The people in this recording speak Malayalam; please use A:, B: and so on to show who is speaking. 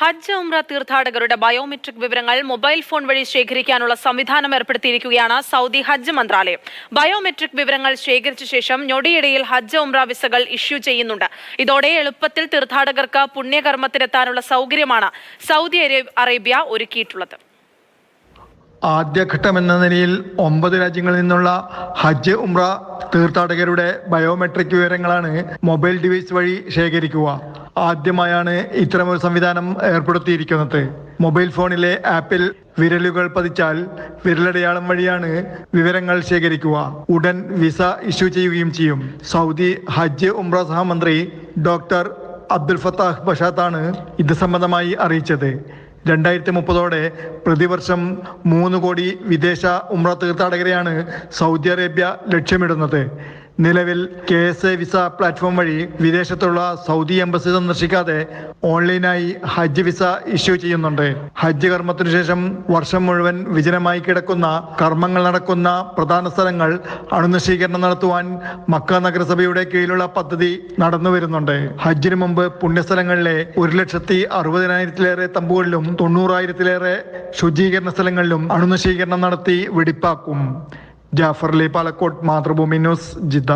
A: ഹജ്ജ് ഉംറ തീർത്ഥാടകരുടെ ബയോമെട്രിക് വിവരങ്ങൾ മൊബൈൽ ഫോൺ വഴി ശേഖരിക്കാനുള്ള സംവിധാനം ഏർപ്പെടുത്തിയിരിക്കുകയാണ് സൗദി ഹജ്ജ് മന്ത്രാലയം. ബയോമെട്രിക് വിവരങ്ങൾ ശേഖരിച്ച ശേഷം ഞൊടിയിടയിൽ ഹജ്ജ് ഉംറ വിസകൾ ഇഷ്യൂ ചെയ്യുന്നുണ്ട്. ഇതോടെ എളുപ്പത്തിൽ തീർത്ഥാടകർക്ക് പുണ്യകർമ്മത്തിനെത്താനുള്ള സൗകര്യമാണ് സൗദി അറേബ്യ ഒരുക്കിയിട്ടുള്ളത്.
B: ആദ്യഘട്ടമെന്ന നിലയിൽ ഒമ്പത് രാജ്യങ്ങളിൽ നിന്നുള്ള ഹജ്ജ് ഉംറ തീർത്ഥാടകരുടെ ബയോമെട്രിക് വിവരങ്ങളാണ് മൊബൈൽ ഡിവൈസ് വഴി ശേഖരിക്കുക. ആദ്യമായാണ് ഇത്തരമൊരു സംവിധാനം ഏർപ്പെടുത്തിയിരിക്കുന്നത്. മൊബൈൽ ഫോണിലെ ആപ്പിൽ വിരലുകൾ പതിച്ചാൽ വിരലടയാളം വഴിയാണ് വിവരങ്ങൾ ശേഖരിക്കുക. ഉടൻ വിസ ഇഷ്യൂ ചെയ്യുകയും ചെയ്യും. സൗദി ഹജ്ജ് ഉംറ സഹമന്ത്രി ഡോക്ടർ അബ്ദുൽ ഫത്താഹ് ബഷാത്താണ് ഇത് സംബന്ധമായി അറിയിച്ചത്. രണ്ടായിരത്തി മുപ്പതോടെ പ്രതിവർഷം മൂന്ന് കോടി വിദേശ ഉംറ തീർത്ഥാടകരെയാണ് സൗദി അറേബ്യ ലക്ഷ്യമിടുന്നത്. നിലവിൽ K S A visa platform വഴി വിദേശത്തുള്ള സൗദി എംബസി സന്ദർശിക്കാതെ ഓൺലൈനായി ഹജ്ജ് വിസ ഇഷ്യൂ ചെയ്യുന്നുണ്ട്. ഹജ്ജ് കർമ്മത്തിനു ശേഷം വർഷം മുഴുവൻ വിജനമായി കിടക്കുന്ന കർമ്മങ്ങൾ നടക്കുന്ന പ്രധാന സ്ഥലങ്ങൾ അണുനശീകരണം നടത്തുവാൻ മക്ക നഗരസഭയുടെ കീഴിലുള്ള പദ്ധതി നടന്നു വരുന്നുണ്ട്. ഹജ്ജിന് മുമ്പ് പുണ്യസ്ഥലങ്ങളിലെ ഒരു ലക്ഷത്തി അറുപതിനായിരത്തിലേറെ തമ്പുകളിലും തൊണ്ണൂറായിരത്തിലേറെ ശുചീകരണ സ്ഥലങ്ങളിലും അണുനശീകരണം നടത്തി വെടിപ്പാക്കും. Jafar Ali Palakkode Mathrubhumi news Jeddah.